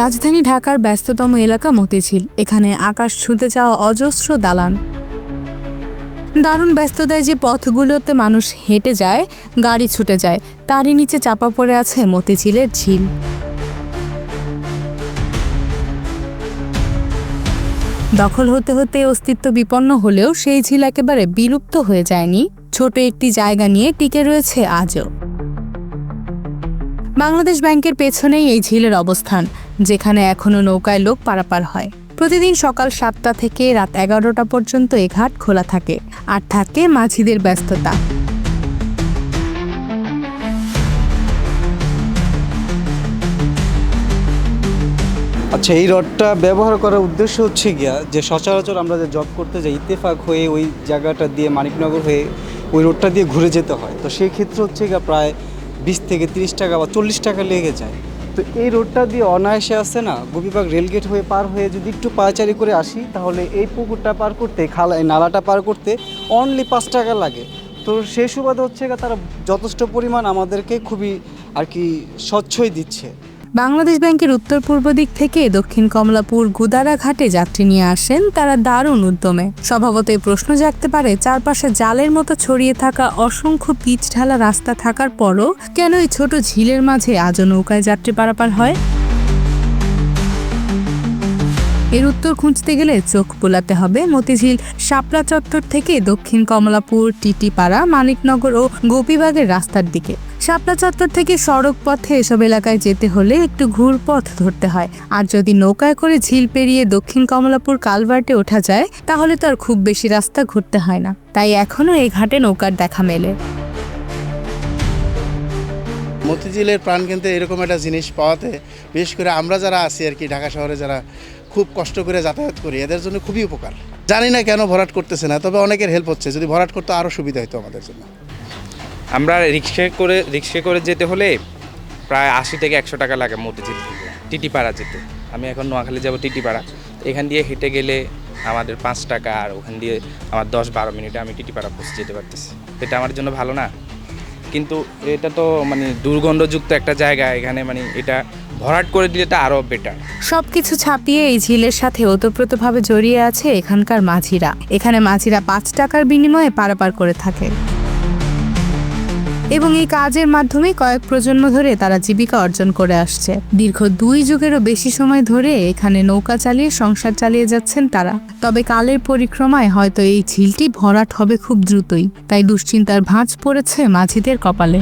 রাজধানী ঢাকার ব্যস্ততম এলাকা মতিঝিল, এখানে আকাশ ছুঁতে যাওয়া অজস্র দালান। দারুণ ব্যস্ততায় যে পথগুলোতে মানুষ হেঁটে যায়, গাড়ি ছুটে যায়, তারই নিচে চাপা পড়ে আছে মতিঝিলের ঝিল। দখল হতে হতে অস্তিত্ব বিপন্ন হলেও সেই ঝিল একেবারে বিলুপ্ত হয়ে যায়নি। ছোট একটি জায়গা নিয়ে টিকে রয়েছে আজও। বাংলাদেশ ব্যাংকের পেছনেই এই ঝিলের অবস্থান। যেখানে এখনও নৌকায় লোক পারাপার হয়। প্রতিদিন সকাল সাতটা থেকে রাত এগারোটা পর্যন্ত এ ঘাট খোলা থাকে আর থাকে মাঝিদের ব্যস্ততা। আচ্ছা এই রডটা ব্যবহার করার উদ্দেশ্য হচ্ছে গিয়া যে সচরাচর আমরা যে জব করতে যাই, ইত্তেফাক হয়ে ওই জায়গাটা দিয়ে মানিকনগর হয়ে ওই রোডটা দিয়ে ঘুরে যেতে হয়। তো সেই ক্ষেত্রে হচ্ছে গিয়া প্রায় বিশ থেকে তিরিশ টাকা বা চল্লিশ টাকা লেগে যায়। তো এই রোডটা দিয়ে অনায়াসে আসে না? গোপীবাগ রেলগেট হয়ে পার হয়ে যদি একটু পাচারি করে আসি, তাহলে এই পুকুরটা পার করতে, খালা নালাটা পার করতে অনলি পাঁচ টাকা লাগে। তো সে সুবাদে হচ্ছে তারা যথেষ্ট পরিমাণ আমাদেরকে খুবই আর কি স্বচ্ছই দিচ্ছে। বাংলাদেশ ব্যাংকের উত্তর পূর্ব দিক থেকে দক্ষিণ কমলাপুর গুদারা ঘাটে যাত্রী নিয়ে আসেন তারা দারুণ উদ্যমে। স্বভাবত এই প্রশ্ন জাগতে পারে, চারপাশে জালের মতো ছড়িয়ে থাকা অসংখ্য পিচ ঢালা রাস্তা থাকার পরও কেন এই ছোট ঝিলের মাঝে আজও নৌকায় যাত্রী পারাপার হয়? এর উত্তর খুঁজতে গেলে চোখ বোলাতে হবে। মতিঝিল শাপলা চত্বর থেকে দক্ষিণ কমলাপুর, টিটিপাড়া, মানিকনগর ও গোপীবাগের রাস্তার দিকে। শাপলা চত্বর থেকে সড়ক পথে এসব এলাকায় যেতে হলে একটু ঘুরপথ ধরতে হয়। আর যদি নৌকায় করে ঝিল পেরিয়ে দক্ষিণ কমলাপুর কালভার্টে ওঠা যায়, তাহলে তো আর খুব বেশি রাস্তা ঘুরতে হয় না। তাই এখনও এই ঘাটে নৌকার দেখা মেলে। মতিঝিলের প্রাণকেন্দ্রে এরকম একটা জিনিস পাওয়াতে, বিশেষ করে আমরা যারা আছি আর কি, ঢাকা শহরে যারা খুব কষ্ট করে যাতায়াত করি, এদের জন্য খুবই উপকার। জানি না কেন ভরাট করতেছে না, তবে অনেকের হেল্প হচ্ছে। যদি ভরাট করতে আরও সুবিধা হতো আমাদের জন্য। আমরা রিক্সা করে রিক্সা করে যেতে হলে প্রায় আশি থেকে একশো টাকা লাগে মতিঝিল থেকে টিটিপাড়া যেতে। আমি এখন নোয়াখালী যাব টিটিপাড়া। এখান দিয়ে হেঁটে গেলে আমাদের পাঁচ টাকা আর ওখান দিয়ে আমার দশ বারো মিনিটে আমি টিটিপাড়া পৌঁছে যেতে পারতেছি। এটা আমার জন্য ভালো না। কিন্তু এটা তো মানে দুর্গন্ধযুক্ত একটা জায়গা। এখানে মানে এটা ভরাট করে দিলে তো আরও বেটার সবকিছু ছাপিয়ে এই ঝিলের সাথে ওতপ্রোতভাবে জড়িয়ে আছে এখানকার মাঝিরা। এখানে মাঝিরা পাঁচ টাকার বিনিময়ে পারাপার করে থাকে। এবং এই কাজের মাধ্যমে কয়েক প্রজন্ম ধরে তারা জীবিকা অর্জন করে আসছে। দীর্ঘ দুই যুগেরও বেশি সময় ধরে এখানে নৌকা চালিয়ে, সংসার চালিয়ে যাচ্ছেন তারা। তবে কালের পরিক্রমায় হয়তো এই ঝিলটি ভরাট হবে খুব দ্রুতই। তাই দুশ্চিন্তার ভাঁজ পড়েছে মাঝিদের কপালে।